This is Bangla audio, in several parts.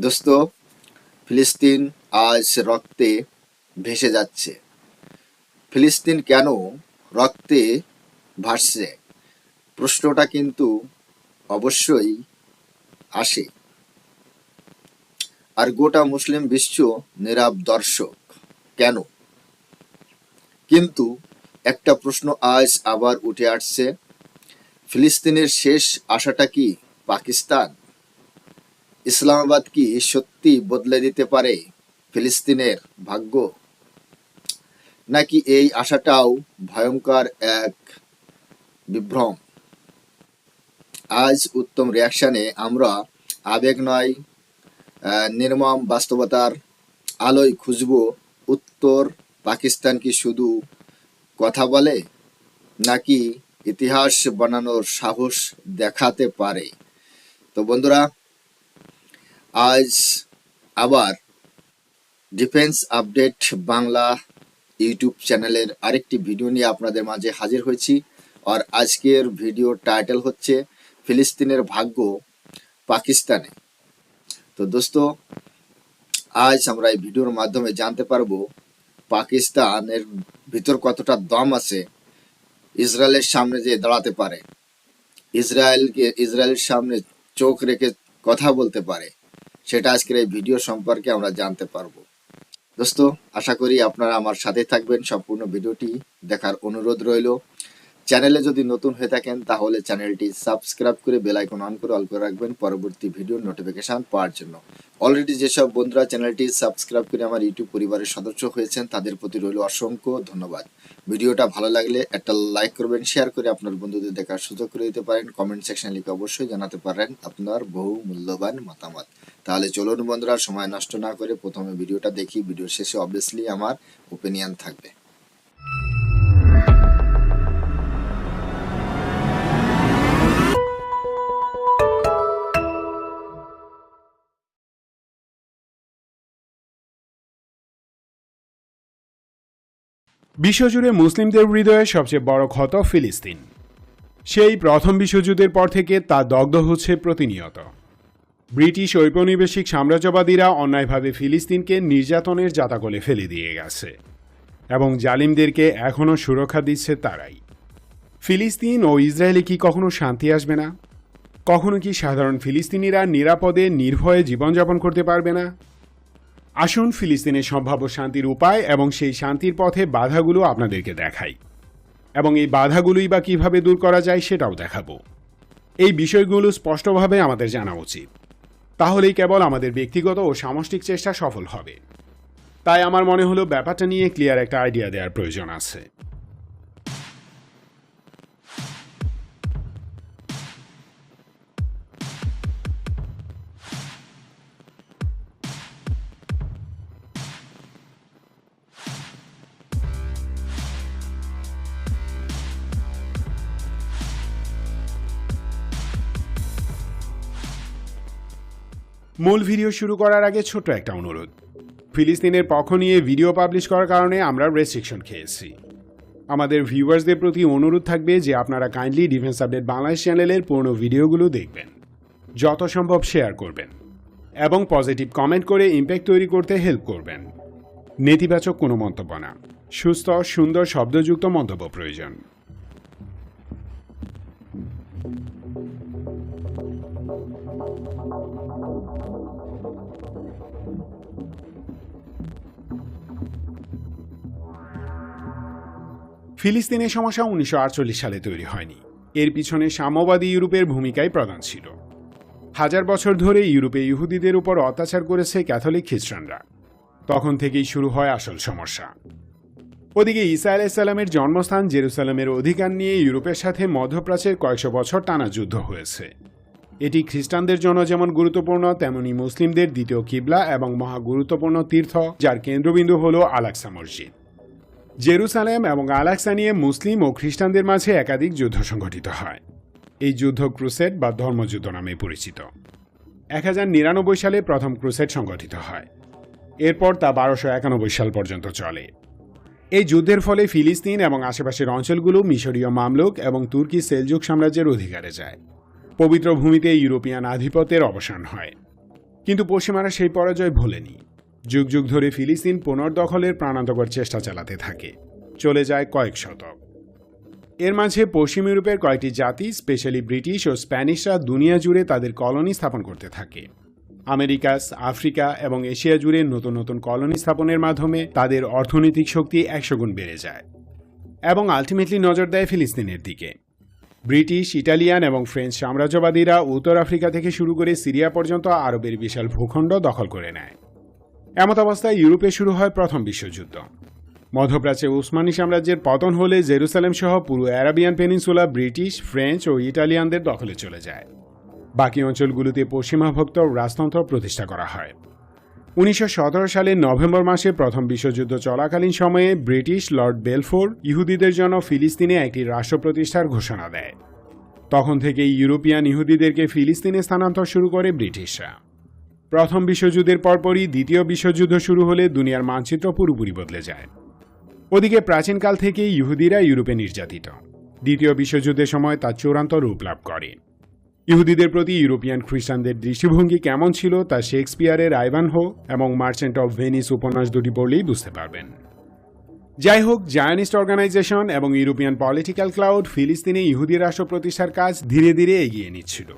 দোস্ত, ফিলিস্তিন আজ রক্তে ভেসে যাচ্ছে। ফিলিস্তিন কেন রক্তে ভাসছে? প্রশ্নটা কিন্তু অবশ্যই আসে। আর গোটা মুসলিম বিশ্ব নীরব দর্শক, কেন? কিন্তু একটা প্রশ্ন আজ আবার উঠে আসছে। ফিলিস্তিনের শেষ আশাটা কি পাকিস্তান? ইসলামাবাদ কি সত্যি বদলে দিতে পারে ফিলিস্তিনের ভাগ্য? নাকি এই আশাটাও ভয়ঙ্কর এক বিভ্রম? আজ উত্তম রিয়াকশনে আমরা আবেগ নয় নির্মম বাস্তবতার আলোয় খুঁজব উত্তর পাকিস্তান কি শুধু কথা বলে, নাকি ইতিহাস বানানোর সাহস দেখাতে পারে? তো বন্ধুরা আজ আবার ডিফেন্স আপডেট বাংলা ইউটিউব চ্যানেলের আরেকটি ভিডিও নিয়ে আপনাদের মাঝে হাজির হয়েছি। আর আজকের ভিডিও টাইটেল হচ্ছে ফিলিস্তিনের ভাগ্য পাকিস্তানে। তো দোস্ত, আজ আমরা এই ভিডিওর মাধ্যমে জানতে পারব পাকিস্তানের ভিতর কতটা দম আছে ইসরায়েলের সামনে যে দাঁড়াতে পারে। ইসরায়েলকে, ইসরায়েলের সামনে চোখ রেখে কথা বলতে পারে। সেটা আজকের এই ভিডিও সম্পর্কে আমরা জানতে পারব। দোস্ত, আশা করি আপনারা আমার সাথে থাকবেন। সম্পূর্ণ ভিডিওটি দেখার অনুরোধ রইল। চ্যানেলে যদি নতুন হয়ে থাকেন, তাহলে চ্যানেলটি সাবস্ক্রাইব করে বেল আইকন অন করে অল করে রাখবেন পরবর্তী ভিডিও নোটিফিকেশন পাওয়ার জন্য। অলরেডি যেসব বন্ধুরা চ্যানেলটি সাবস্ক্রাইব করে আমার ইউটিউব পরিবারের সদস্য হয়েছেন, তাদের প্রতি রইল অসংখ্য ধন্যবাদ। ভিডিওটা ভালো লাগলে একটা লাইক করবেন, শেয়ার করে আপনার বন্ধুদের দেখার সুযোগ করে দিতে পারেন। কমেন্ট সেকশন লিখে অবশ্যই জানাতে পারেন আপনার বহু মূল্যবান মতামত। তাহলে চলুন বন্ধুরা, সময় নষ্ট না করে প্রথমে ভিডিওটা দেখি। ভিডিও শেষে অবভিয়াসলি আমার ওপিনিয়ন থাকবে। বিশ্বজুড়ে মুসলিমদের হৃদয়ে সবচেয়ে বড় ক্ষত ফিলিস্তিন। সেই প্রথম বিশ্বযুদ্ধের পর থেকে তা দগ্ধ হচ্ছে প্রতিনিয়ত। ব্রিটিশ ঔপনিবেশিক সাম্রাজ্যবাদীরা অন্যায়ভাবে ফিলিস্তিনকে নির্যাতনের জাতাকলে ফেলে দিয়ে গেছে এবং জালিমদেরকে এখনও সুরক্ষা দিচ্ছে তারাই। ফিলিস্তিন ও ইসরায়েলে কি কখনো শান্তি আসবে না? কখনো কি সাধারণ ফিলিস্তিনিরা নিরাপদে, নির্ভয়ে জীবনযাপন করতে পারবে না? আসুন ফিলিস্তিনের সম্ভাব্য শান্তির উপায় এবং সেই শান্তির পথে বাধাগুলো আপনাদেরকে দেখাই। এবং এই বাধাগুলোই বা কীভাবে দূর করা যায় সেটাও দেখাবো। এই বিষয়গুলো স্পষ্টভাবে আমাদের জানা উচিত। তাহলেই কেবল আমাদের ব্যক্তিগত ও সামষ্টিক চেষ্টা সফল হবে। তাই আমার মনে হলো ব্যাপারটা নিয়ে ক্লিয়ার একটা আইডিয়া দেওয়ার প্রয়োজন আছে। মূল ভিডিও শুরু করার আগে ছোট্ট একটা অনুরোধ। ফিলিস্তিনের পক্ষ নিয়ে ভিডিও পাবলিশ করার কারণে আমরা রেস্ট্রিকশন খেয়েছি। আমাদের ভিউয়ার্সদের প্রতি অনুরোধ থাকবে যে আপনারা কাইন্ডলি ডিফেন্স আপডেট বাংলাদেশ চ্যানেলের পুরনো ভিডিওগুলো দেখবেন, যত সম্ভব শেয়ার করবেন, এবং পজিটিভ কমেন্ট করে ইম্প্যাক্ট তৈরি করতে হেল্প করবেন। নেতিবাচক কোনো মন্তব্য না। সুস্থ, সুন্দর, শব্দযুক্ত মন্তব্য প্রয়োজন। ফিলিস্তিনের সমস্যা উনিশশো আটচল্লিশ সালে তৈরি হয়নি। এর পিছনে সাম্যবাদী ইউরোপের ভূমিকাই প্রধান ছিল। হাজার বছর ধরে ইউরোপে ইহুদিদের উপর অত্যাচার করেছে ক্যাথলিক খ্রিস্টানরা। তখন থেকেই শুরু হয় আসল সমস্যা। ওদিকে ঈসা আলাইসাল্লামের জন্মস্থান জেরুসালামের অধিকার নিয়ে ইউরোপের সাথে মধ্যপ্রাচ্যের কয়েকশো বছর টানা যুদ্ধ হয়েছে। এটি খ্রিস্টানদের জন্য যেমন গুরুত্বপূর্ণ, তেমনি মুসলিমদের দ্বিতীয় কিবলা এবং মহা গুরুত্বপূর্ণ তীর্থ, যার কেন্দ্রবিন্দু হল আলাক্সা মসজিদ। জেরুসালেম এবং আলাক্সা নিয়ে মুসলিম ও খ্রিস্টানদের মাঝে একাধিক যুদ্ধ সংঘটিত হয়। এই যুদ্ধ ক্রুসেড বা ধর্মযুদ্ধ নামে পরিচিত। এক হাজার নিরানব্বই সালে প্রথম ক্রুসেড সংগঠিত হয়। এরপর তা বারোশো একানব্বই সাল পর্যন্ত চলে। এই যুদ্ধের ফলে ফিলিস্তিন এবং আশেপাশের অঞ্চলগুলো মিশরীয় মামলুক এবং তুর্কি সেলজুক সাম্রাজ্যের অধিকারে যায়। পবিত্র ভূমিতে ইউরোপিয়ান আধিপত্যের অবসান হয়। কিন্তু পশ্চিমারা সেই পরাজয় ভোলেনি। যুগ যুগ ধরে ফিলিস্তিন পুনর্দখলের প্রাণান্তকর চেষ্টা চালাতে থাকে। চলে যায় কয়েক শতক। এর মাঝে পশ্চিম ইউরোপের কয়েকটি জাতি, স্পেশালি ব্রিটিশ ও স্প্যানিশরা দুনিয়া জুড়ে তাদের কলোনি স্থাপন করতে থাকে। আমেরিকাস আফ্রিকা এবং এশিয়া জুড়ে নতুন নতুন কলোনি স্থাপনের মাধ্যমে তাদের অর্থনৈতিক শক্তি একশো গুণ বেড়ে যায় এবং আলটিমেটলি নজর দেয় ফিলিস্তিনের দিকে। ব্রিটিশ, ইটালিয়ান এবং ফ্রেঞ্চ সাম্রাজ্যবাদীরা উত্তর আফ্রিকা থেকে শুরু করে সিরিয়া পর্যন্ত আরবের বিশাল ভূখণ্ড দখল করে নেয়। এমত অবস্থায় ইউরোপে শুরু হয় প্রথম বিশ্বযুদ্ধ। মধ্যপ্রাচ্যে উসমানী সাম্রাজ্যের পতন হলে জেরুসালেম সহ পুরো অ্যারাবিয়ান পেনিনসুলা, ব্রিটিশ, ফ্রেঞ্চ ও ইটালিয়ানদের দখলে চলে যায়। বাকি অঞ্চলগুলোতে পশ্চিমাভক্ত রাজতন্ত্র প্রতিষ্ঠা করা হয়। উনিশশো সতেরো সালের নভেম্বর মাসে প্রথম বিশ্বযুদ্ধ চলাকালীন সময়ে ব্রিটিশ লর্ড বেলফোর ইহুদিদের জন্য ফিলিস্তিনে একটি রাষ্ট্র প্রতিষ্ঠার ঘোষণা দেয়। তখন থেকে ইউরোপিয়ান ইহুদিদেরকে ফিলিস্তিনে স্থানান্তর শুরু করে ব্রিটিশরা। প্রথম বিশ্বযুদ্ধের পরপরই দ্বিতীয় বিশ্বযুদ্ধ শুরু হলে দুনিয়ার মানচিত্র পুরোপুরি বদলে যায়। ওদিকে প্রাচীনকাল থেকেই ইহুদিরা ইউরোপে নির্যাতিত। দ্বিতীয় বিশ্বযুদ্ধের সময় তা চূড়ান্ত রূপ লাভ করে। ইহুদিদের প্রতি ইউরোপিয়ান খ্রিস্টানদের দৃষ্টিভঙ্গি কেমন ছিল তা শেক্সপিয়ারের আইভানহো এবং মার্চেন্ট অফ ভেনিস উপন্যাস দুটি পড়লেই বুঝতে পারবেন। যাই হোক, জায়নিস্ট অর্গানাইজেশন এবং ইউরোপিয়ান পলিটিক্যাল ক্লাউড ফিলিস্তিনে ইহুদি রাষ্ট্র প্রতিষ্ঠার কাজ ধীরে ধীরে এগিয়ে নিচ্ছিল।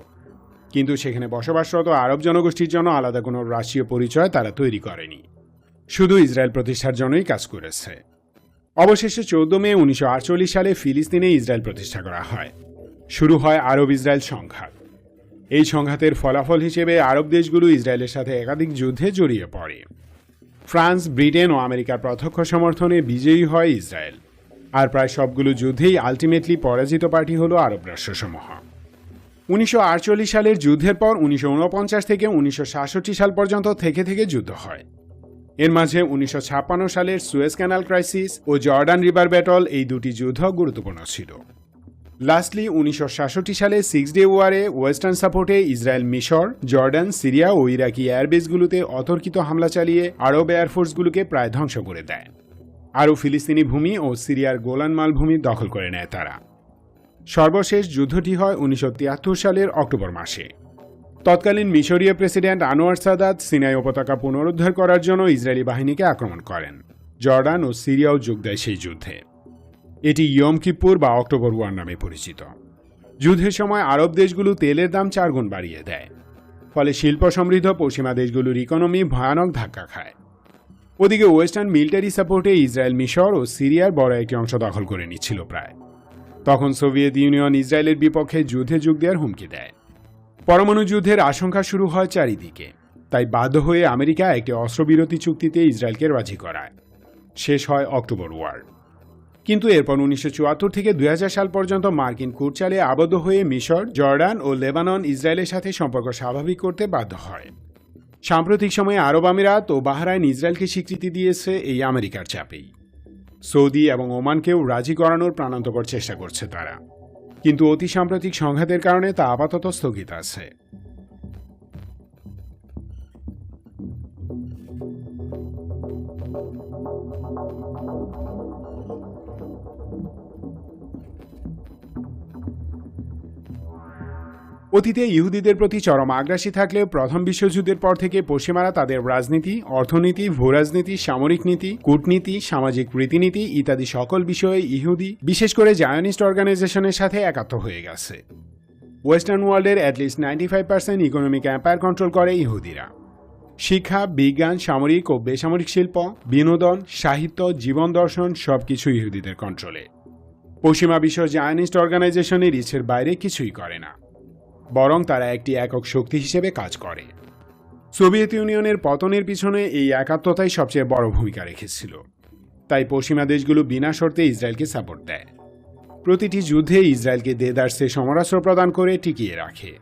কিন্তু সেখানে বসবাসরত আরব জনগোষ্ঠীর জন্য আলাদা কোনো রাষ্ট্রীয় পরিচয় তারা তৈরি করেনি। শুধু ইসরায়েল প্রতিষ্ঠার জন্যই কাজ করেছে। অবশেষে চৌদ্দ মে উনিশশো আটচল্লিশ সালে ফিলিস্তিনে ইসরায়েল প্রতিষ্ঠা করা হয়। শুরু হয় আরব ইসরায়েল সংঘাত। এই সংঘাতের ফলাফল হিসেবে আরব দেশগুলো ইসরায়েলের সাথে একাধিক যুদ্ধে জড়িয়ে পড়ে। ফ্রান্স, ব্রিটেন ও আমেরিকার প্রত্যক্ষ সমর্থনে বিজয়ী হয় ইসরায়েল। আর প্রায় সবগুলো যুদ্ধেই আলটিমেটলি পরাজিত পার্টি হল আরব রাষ্ট্রসমূহ। উনিশশো আটচল্লিশ সালের যুদ্ধের পর উনিশশো ঊনপঞ্চাশ থেকে উনিশশো সাতষট্টি সাল পর্যন্ত থেকে থেকে যুদ্ধ হয়। এর মাঝে উনিশশো ছাপ্পান্ন সালের সুয়েজ ক্যানাল ক্রাইসিস ও জর্ডান রিভার ব্যাটল এই দুটি যুদ্ধ গুরুত্বপূর্ণ ছিল। লাস্টলি, উনিশশো সাতষট্টি সালে সিক্স ডে ওয়ারে ওয়েস্টার্ন সাপোর্টে ইসরায়েল মিশর, জর্ডান, সিরিয়া ও ইরাকি এয়ারবেসগুলোতে অতর্কিত হামলা চালিয়ে আরব এয়ারফোর্সগুলোকে প্রায় ধ্বংস করে দেয়। আরও ফিলিস্তিনি ভূমি ও সিরিয়ার গোলান মালভূমি দখল করে নেয় তারা। সর্বশেষ যুদ্ধটি হয় উনিশশো তিয়াত্তর সালের অক্টোবর মাসে। তৎকালীন মিশরীয় প্রেসিডেন্ট আনোয়ার সাদাত সিনাই উপত্যকা পুনরুদ্ধার করার জন্য ইসরায়েলি বাহিনীকে আক্রমণ করেন। জর্ডান ও সিরিয়াও যোগ দেয় সেই যুদ্ধে। এটি ইয়ম কিপ্পুর বা অক্টোবর ওয়ার নামে পরিচিত। যুদ্ধের সময় আরব দেশগুলো তেলের দাম চারগুণ বাড়িয়ে দেয়। ফলে শিল্প সমৃদ্ধ পশ্চিমা দেশগুলোর ইকোনমি ভয়ানক ধাক্কা খায়। ওদিকে ওয়েস্টার্ন মিলিটারি সাপোর্টে ইসরায়েল, মিশর ও সিরিয়ার বড় একটি অংশ দখল করে নিচ্ছিল প্রায়। তখন সোভিয়েত ইউনিয়ন ইসরায়েলের বিপক্ষে যুদ্ধে যোগ দেওয়ার হুমকি দেয়। পরমাণু যুদ্ধের আশঙ্কা শুরু হয় চারিদিকে। তাই বাধ্য হয়ে আমেরিকা একটি অস্ত্রবিরতি চুক্তিতে ইসরায়েলকে রাজি করায়। শেষ হয় অক্টোবর ওয়ার। কিন্তু এরপর উনিশশো চুয়াত্তর থেকে দু হাজার সাল পর্যন্ত মার্কিন কুটচালে আবদ্ধ হয়ে মিশর, জর্ডান ও লেবানন ইসরায়েলের সাথে সম্পর্ক স্বাভাবিক করতে বাধ্য হয়। সাম্প্রতিক সময়ে আরব আমিরাত ও বাহরাইন ইসরায়েলকে স্বীকৃতি দিয়েছে এই আমেরিকার চাপেই। সৌদি এবং ওমানকেও রাজি করানোর প্রাণান্তকর চেষ্টা করছে তারা। কিন্তু অতি সাম্প্রতিক সংঘাতের কারণে তা আপাতত স্থগিত আছে। অতীতে ইহুদিদের প্রতি চরম আগ্রাসী থাকলেও প্রথম বিশ্বযুদ্ধের পর থেকে পশ্চিমারা তাদের রাজনীতি, অর্থনীতি, ভূরাজনীতি, সামরিক নীতি, কূটনীতি, সামাজিক রীতিনীতি ইত্যাদি সকল বিষয়ে ইহুদি, বিশেষ করে জায়নিস্ট অর্গানাইজেশনের সাথে একাত্ম হয়ে গেছে। ওয়েস্টার্ন ওয়ার্ল্ডের at least ninety five percent economic empire control করে ইহুদিরা। শিক্ষা, বিজ্ঞান, সামরিক ও বেসামরিক শিল্প, বিনোদন, সাহিত্য, জীবন দর্শন সবকিছু ইহুদিদের কন্ট্রোলে পশ্চিমা বিশ্ব জায়নিস্ট অর্গানাইজেশনের ইচ্ছের বাইরে কিছুই করে না। বরং তারা একটি একক শক্তি হিসেবে কাজ করে। সোভিয়েত ইউনিয়নের পতনের পিছনে এই একাত্মতাই সবচেয়ে বড় ভূমিকা রেখেছিল। তাই পশ্চিমা দেশগুলো বিনা শর্তে ইসরায়েলকে সাপোর্ট দেয়। প্রতিটি যুদ্ধে ইসরায়েলকে দেদার্সে সমরাস্ত্র প্রদান করে টিকিয়ে রাখে।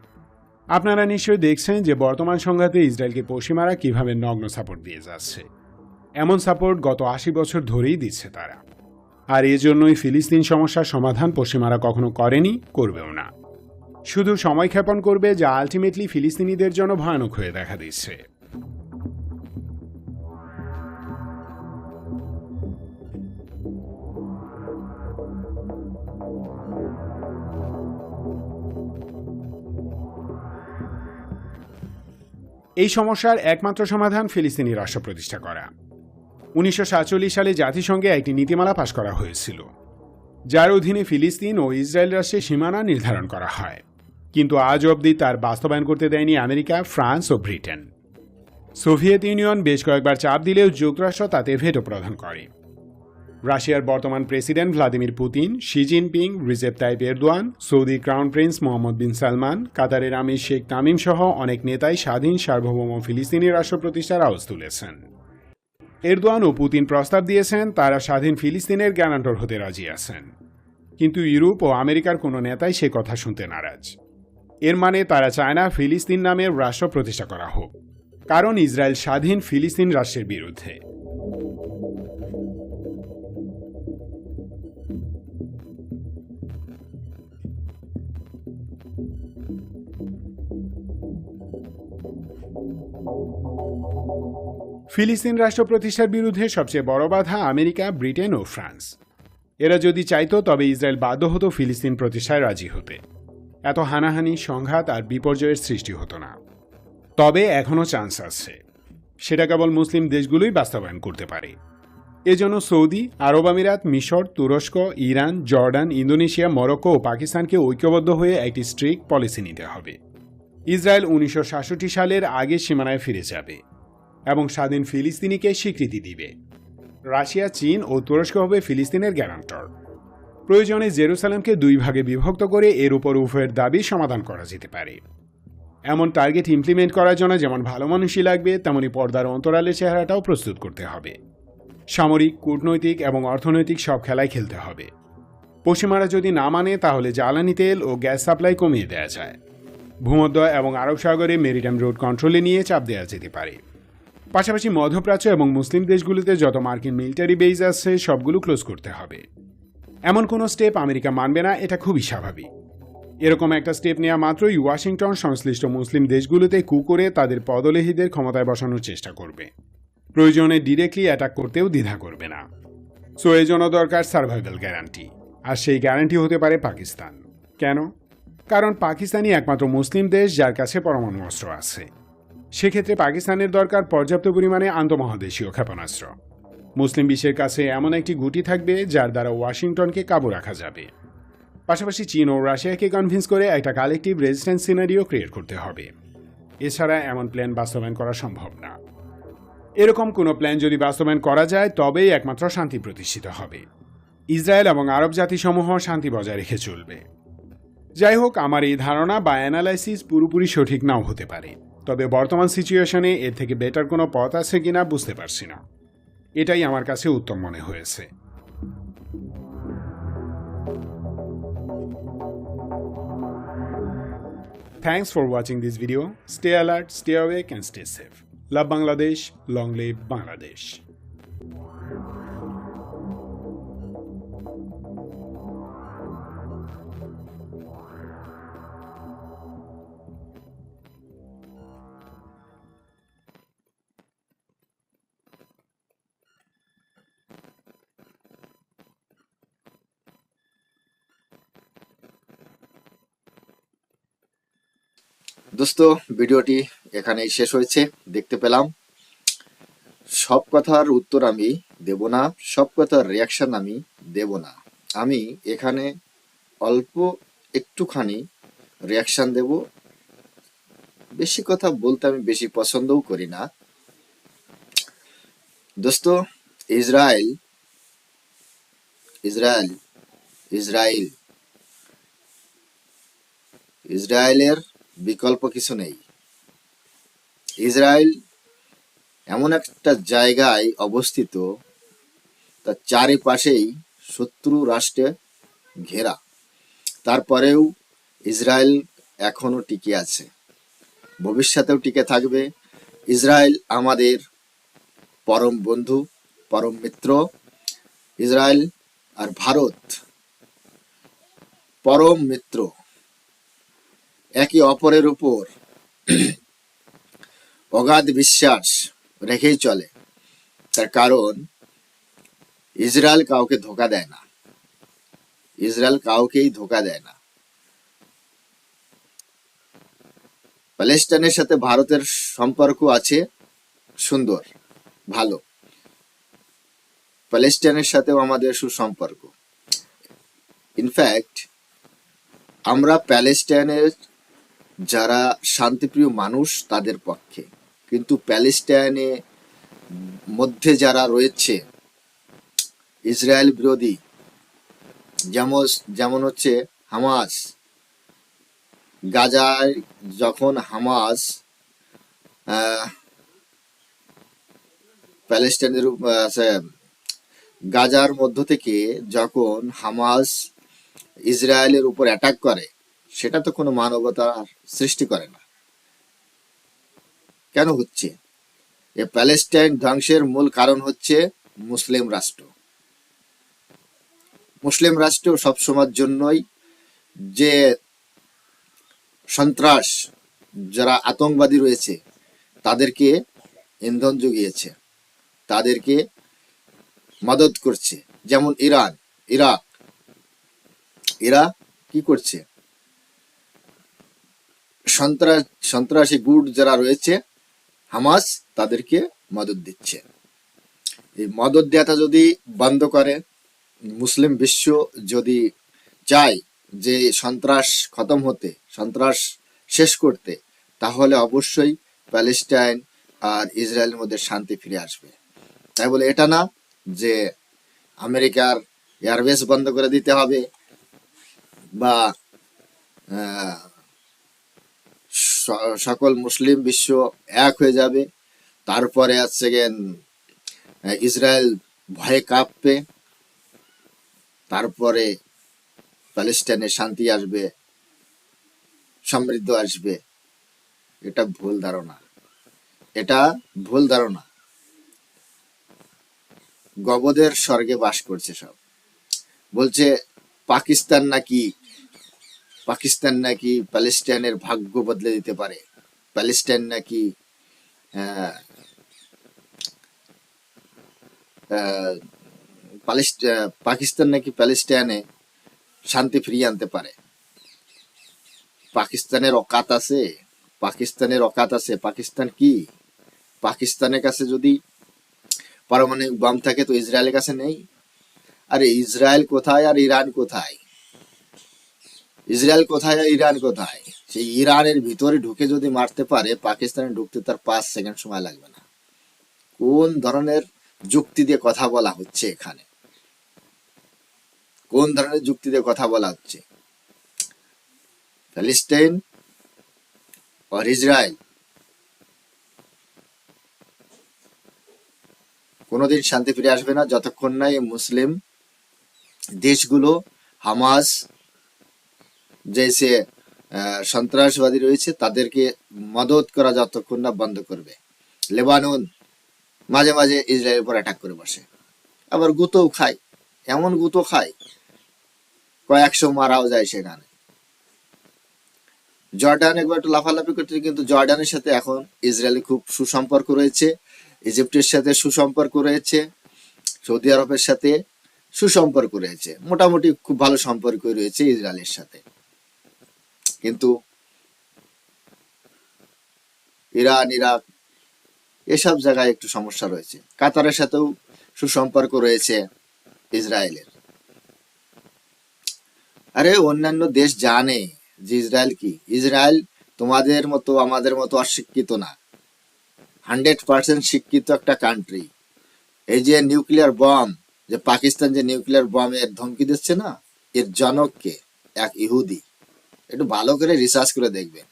আপনারা নিশ্চয়ই দেখছেন যে বর্তমান সংঘাতে ইসরায়েলকে পশ্চিমারা কীভাবে নগ্ন সাপোর্ট দিয়ে যাচ্ছে। এমন সাপোর্ট গত আশি বছর ধরেই দিচ্ছে তারা। আর এজন্যই ফিলিস্তিন সমস্যার সমাধান পশ্চিমারা কখনো করেনি, করবেও না। শুধু সময় ক্ষেপণ করবে যা আলটিমেটলি ফিলিস্তিনিদের জন্য ভয়ানক হয়ে দেখা দিচ্ছে। এই সমস্যার একমাত্র সমাধান ফিলিস্তিনি রাষ্ট্র প্রতিষ্ঠা করা। উনিশশো সাতচল্লিশ সালে জাতিসংঘে একটি নীতিমালা পাশ করা হয়েছিল, যার অধীনে ফিলিস্তিন ও ইসরায়েল রাষ্ট্রের সীমানা নির্ধারণ করা হয়। কিন্তু আজ অবধি তার বাস্তবায়ন করতে দেয়নি আমেরিকা, ফ্রান্স ও ব্রিটেন। সোভিয়েত ইউনিয়ন বেশ কয়েকবার চাপ দিলেও যুক্তরাষ্ট্র তাতে ভেটো প্রদান করে। রাশিয়ার বর্তমান president Vladimir Putin, Xi Jinping, Recep Tayyip Erdogan, Saudi crown prince Mohammed bin Salman, কাতারের আমির শেখ তামিম সহ অনেক নেতাই স্বাধীন সার্বভৌম ফিলিস্তিনি রাষ্ট্র প্রতিষ্ঠার আওয়াজ তুলেছেন। এরদোয়ান ও পুতিন প্রস্তাব দিয়েছেন, তারা স্বাধীন ফিলিস্তিনের গ্যারান্টর হতে রাজি আছেন। কিন্তু ইউরোপ ও আমেরিকার কোনো নেতাই সে কথা শুনতে নারাজ। এর মানে তারা চায় না ফিলিস্তিন নামের রাষ্ট্র প্রতিষ্ঠা করা হোক, কারণ ইসরায়েল স্বাধীন ফিলিস্তিন রাষ্ট্রের বিরুদ্ধে। ফিলিস্তিন রাষ্ট্র প্রতিষ্ঠার বিরুদ্ধে সবচেয়ে বড় বাধা আমেরিকা, ব্রিটেন ও ফ্রান্স। এরা যদি চাইতো, তবে ইসরায়েল বাধ্য হতো ফিলিস্তিন প্রতিষ্ঠায় রাজি হতে। এত হানাহানি, সংঘাত আর বিপর্যয়ের সৃষ্টি হতো না। তবে এখনও চান্স আছে। সেটা কেবল মুসলিম দেশগুলোই বাস্তবায়ন করতে পারে। এজন্য সৌদি, আরব আমিরাত, মিশর, তুরস্ক, ইরান, জর্ডান, ইন্দোনেশিয়া, মরক্কো ও পাকিস্তানকে ঐক্যবদ্ধ হয়ে একটি স্ট্রিক্ট পলিসি নিতে হবে। ইসরায়েল উনিশশো সাতষট্টি সালের আগে সীমানায় ফিরে যাবে এবং স্বাধীন ফিলিস্তিনিকে স্বীকৃতি দিবে। রাশিয়া, চীন ও তুরস্ক হবে ফিলিস্তিনের গ্যারান্টর। প্রয়োজনে জেরুসালেমকে দুই ভাগে বিভক্ত করে এর উপর উভয়ের দাবি সমাধান করা যেতে পারে। এমন টার্গেট ইমপ্লিমেন্ট করার জন্য যেমন ভালো মানুষই লাগবে, তেমনি পর্দার অন্তরালের চেহারাটাও প্রস্তুত করতে হবে। সামরিক, কূটনৈতিক এবং অর্থনৈতিক সব খেলাই খেলতে হবে। পশ্চিমারা যদি না মানে তাহলে জ্বালানি তেল ও গ্যাস সাপ্লাই কমিয়ে দেওয়া যায়। ভূমধ্য এবং আরব সাগরে মেরিটাইম রোড কন্ট্রোলে নিয়ে চাপ দেওয়া যেতে পারে। পাশাপাশি মধ্যপ্রাচ্য এবং মুসলিম দেশগুলিতে যত মার্কিন মিলিটারি বেজ আছে, সবগুলো ক্লোজ করতে হবে। এমন কোনো স্টেপ আমেরিকা মানবে না, এটা খুবই স্বাভাবিক। এরকম একটা স্টেপ নেওয়া মাত্রই ওয়াশিংটন সংশ্লিষ্ট মুসলিম দেশগুলোতে কু করে তাদের পদলেহীদের ক্ষমতায় বসানোর চেষ্টা করবে। প্রয়োজনে ডিরেক্টলি অ্যাটাক করতেও দ্বিধা করবে না। সো এই জন্য দরকার সার্ভাইভাল গ্যারান্টি আর সেই গ্যারান্টি হতে পারে পাকিস্তান। কেন? কারণ পাকিস্তানই একমাত্র মুসলিম দেশ যার কাছে পরমাণু অস্ত্র আছে। সেক্ষেত্রে পাকিস্তানের দরকার পর্যাপ্ত পরিমাণে আন্তমহাদেশীয় ক্ষেপণাস্ত্র। মুসলিম বিশ্বের কাছে এমন একটি গুটি থাকবে যার দ্বারা ওয়াশিংটনকে কাবু রাখা যাবে। পাশাপাশি চীন ও রাশিয়াকে কনভিন্স করে একটা কালেকটিভ রেজিস্ট্যান্স সিনারিও ক্রিয়েট করতে হবে। এছাড়া এমন প্ল্যান বাস্তবায়ন করা সম্ভব না। এরকম কোনো প্ল্যান যদি বাস্তবায়ন করা যায়, তবেই একমাত্র শান্তি প্রতিষ্ঠিত হবে। ইসরায়েল এবং আরব জাতিসমূহ শান্তি বজায় রেখে চলবে। যাই হোক, আমার এই ধারণা বা অ্যানালাইসিস পুরোপুরি সঠিক নাও হতে পারে। তবে বর্তমান সিচুয়েশনে এর থেকে বেটার কোনো পথ আছে কিনা বুঝতে পারছি না। এটাই আমার কাছে উত্তম মনে হয়েছে। Thanks for watching this video stay alert stay and stay safe love Bangladesh long live Bangladesh দোস্ত, ভিডিওটি এখানেই শেষ হয়েছে। দেখতে পেলাম। সব কথার উত্তর আমি দেব না, সব কথার রিয়াকশন আমি দেব না। আমি এখানে অল্প একটুখানি রিয়াকশন দেব। বেশি কথা বলতে আমি বেশি পছন্দও করি না। দোস্ত, ইসরায়েল ইসরায়েল ইসরায়েল, ইসরায়েলের বিকল্প কিছু নেই। ইসরায়েল এমন একটা জায়গায় অবস্থিত তার চারিপাশেই শত্রু রাষ্ট্রে ঘেরা। তারপরেও ইসরায়েল এখনও টিকে আছে। ভবিষ্যতেও টিকে থাকবে। ইসরায়েল আমাদের পরম বন্ধু, পরম মিত্র। ইসরায়েল আর ভারত পরম মিত্র। একে অপরের উপর অগাধ বিশ্বাস রেখেই চলে। তার কারণ, ইসরায়েল কাউকে ধোকা দেয় না। ইসরায়েল কাউকেই ধোকা দেয় না। প্যালেস্টাইনের সাথে ভারতের সম্পর্ক আছে সুন্দর, ভালো। প্যালেস্টাইনের সাথেও আমাদের সুসম্পর্ক। ইনফ্যাক্ট আমরা প্যালেস্টাইনের যারা শান্তিপ্রিয় মানুষ তাদের পক্ষে। কিন্তু প্যালেস্টাইনে মধ্যে যারা রয়েছে, ইসরায়েল বিরোধী, যেমন যেমন হচ্ছে হামাস, গাজায় যখন হামাস প্যালেস্টাইনের গাজার মধ্য থেকে যখন হামাস ইসরায়েলের উপর অ্যাটাক করে সেটা তো কোনো মানবতার সৃষ্টি করে না। কেন হচ্ছে? এ প্যালেস্টাইন ধ্বংসের মূল কারণ হচ্ছে মুসলিম রাষ্ট্র। মুসলিম রাষ্ট্র সবসময়ের জন্যই যে সন্ত্রাস, যারা আতঙ্কবাদী রয়েছে, তাদেরকে ইন্ধন জুগিয়েছে, তাদেরকে মদত করছে। যেমন ইরান, ইরাক, এরা কি করছে? সন্ত্রাস সন্ত্রাসী গুট যারা রয়েছে, হামাস তাদেরকে মদত দিচ্ছে। এই মদত দেওয়াটা যদি বন্ধ করে, মুসলিম বিশ্ব যদি চায় যে সন্ত্রাস খতম হতে, সন্ত্রাস শেষ করতে, তাহলে অবশ্যই প্যালেস্টাইন আর ইসরায়েলের মধ্যে শান্তি ফিরে আসবে। তাই বলে এটা না যে আমেরিকার এয়ারবেস বন্ধ করে দিতে হবে বা সকল মুসলিম বিশ্ব এক হয়ে যাবে। তারপরে আছে ইসরায়েল ভয়ে কাঁপবে। তারপরে প্যালেস্টাইনে শান্তি আসবে, সমৃদ্ধ আসবে। এটা ভুল ধারণা। এটা ভুল ধারণা। গবদের স্বর্গে বাস করছে সব। বলছে, পাকিস্তান নাকি পাকিস্তান নাকি প্যালেস্টাইনের ভাগ্য বদলে দিতে পারে? প্যালেস্টাইন নাকি পাকিস্তান নাকি প্যালেস্টাইনে শান্তি ফিরিয়ে আনতে পারে? পাকিস্তানের অকাত আছে, পাকিস্তানের অকাত আছে, পাকিস্তান কি? পাকিস্তানের কাছে যদি পারমাণবিক বম থাকে তো ইসরায়েলের কাছে নেই। আরে ইসরায়েল কোথায় আর ইরান কোথায়? ইসরায়েল কোথায় ইরান কোথায়? সেই ইরানের ভিতরে ঢুকে যদি মারতে পারে, পাকিস্তানে ঢুকতে তার পাঁচ সেকেন্ড সময় লাগবে না। কোন ধরনের যুক্তি দিয়ে কথা বলা হচ্ছে এখানে? কোন ধরনের যুক্তি দিয়ে কথা বলা হচ্ছে? প্যালেস্টাইন আর ইসরায়েল কোনোদিন শান্তি ফিরে আসবে না, যতক্ষণ না এই মুসলিম দেশগুলো হামাস যে সন্ত্রাসবাদী রয়েছে, তাদেরকে মদত করা যতক্ষণ না বন্ধ করবে। লেবানন মাঝে মাঝে ইসরায়েলের উপর অ্যাটাক করে বসে। আবার গুতোও খায়। এমন গুতো খায়, কয়েকশো মারাও যায় সেখানে। জর্ডান একবার একটু লাফালাফি করতে কিন্তু জর্ডানের সাথে এখন ইসরায়েলের খুব সুসম্পর্ক রয়েছে। ইজিপ্টের সাথে সুসম্পর্ক রয়েছে। সৌদি আরবের সাথে সুসম্পর্ক রয়েছে। মোটামুটি খুব ভালো সম্পর্ক রয়েছে ইসরায়েলের সাথে। কিন্তু ইরান, ইরাক, এসব জায়গায় একটু সমস্যা রয়েছে। কাতারের সাথেও সুসম্পর্ক রয়েছে ইসরায়েলের। আরে, অন্যান্য দেশ জানে যে ইসরায়েল কি? ইসরায়েল তোমাদের মতো, আমাদের মতো অশিক্ষিত না। হান্ড্রেড পার্সেন্ট শিক্ষিত একটা কান্ট্রি এই যে নিউক্লিয়ার বম যে পাকিস্তান যে নিউক্লিয়ার বমের ধমকি দিচ্ছে না, এর জনককে, এক ইহুদি। একটু ভালো করে রিসার্চ করে দেখবেন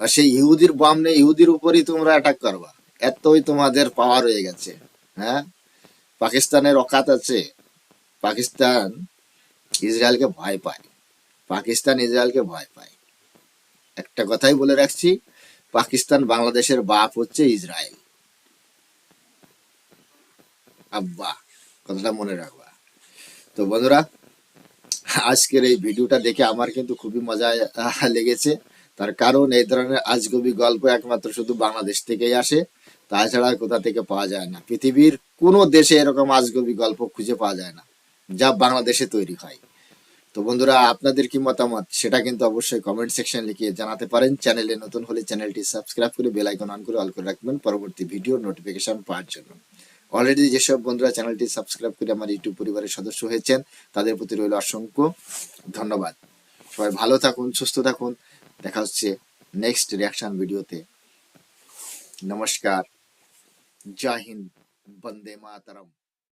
আর সেই ইহুদির বম নেই, ইহুদির উপরই তোমরা অ্যাটাক করবা। এতই তোমাদের পাওয়ার হয়ে গেছে হ্যাঁ? পাকিস্তানের অকাত আছে। পাকিস্তান ইসরায়েলকে ভয় পায়। পাকিস্তান ইসরায়েলকে ভয় পায়। একটা কথাই বলে রাখছি, পাকিস্তান বাংলাদেশের বাপ হচ্ছে ইসরায়েল। আব্বা, কথাটা মনে রাখবা। তো বন্ধুরা আজকের এই ভিডিওটা দেখে আমার কিন্তু খুবই মজা লেগেছে। তার কারণ এই ধরনের আজগবি গল্প একমাত্র শুধু বাংলাদেশ থেকেই আসে। তাছাড়া কোথা থেকে পাওয়া যায় না। পৃথিবীর কোনো দেশে এরকম আজগবি গল্প খুঁজে পাওয়া যায় না, যা বাংলাদেশে তৈরি হয়। তো বন্ধুরা, আপনাদের কি মতামত? সেটা কিন্তু অবশ্যই কমেন্ট সেকশন লিখে জানাতে পারেন। চ্যানেলে নতুন হলে চ্যানেলটি সাবস্ক্রাইব করে বেল আইকন অন করে অল করে রাখবেন। পরবর্তী ভিডিও নোটিফিকেশন পাওয়ার জন্য। অলরেডি যেসব বন্ধুরা চ্যানেলটি সাবস্ক্রাইব করে আমার ইউটিউব পরিবারের সদস্য হয়েছেন, তাদের প্রতি রইল অসংখ্য ধন্যবাদ। সবাই ভালো থাকুন, সুস্থ থাকুন। দেখা হচ্ছে নেক্সট রিয়াকশন ভিডিওতে নমস্কার। জয় হিন্দ, বন্দে মাতরম।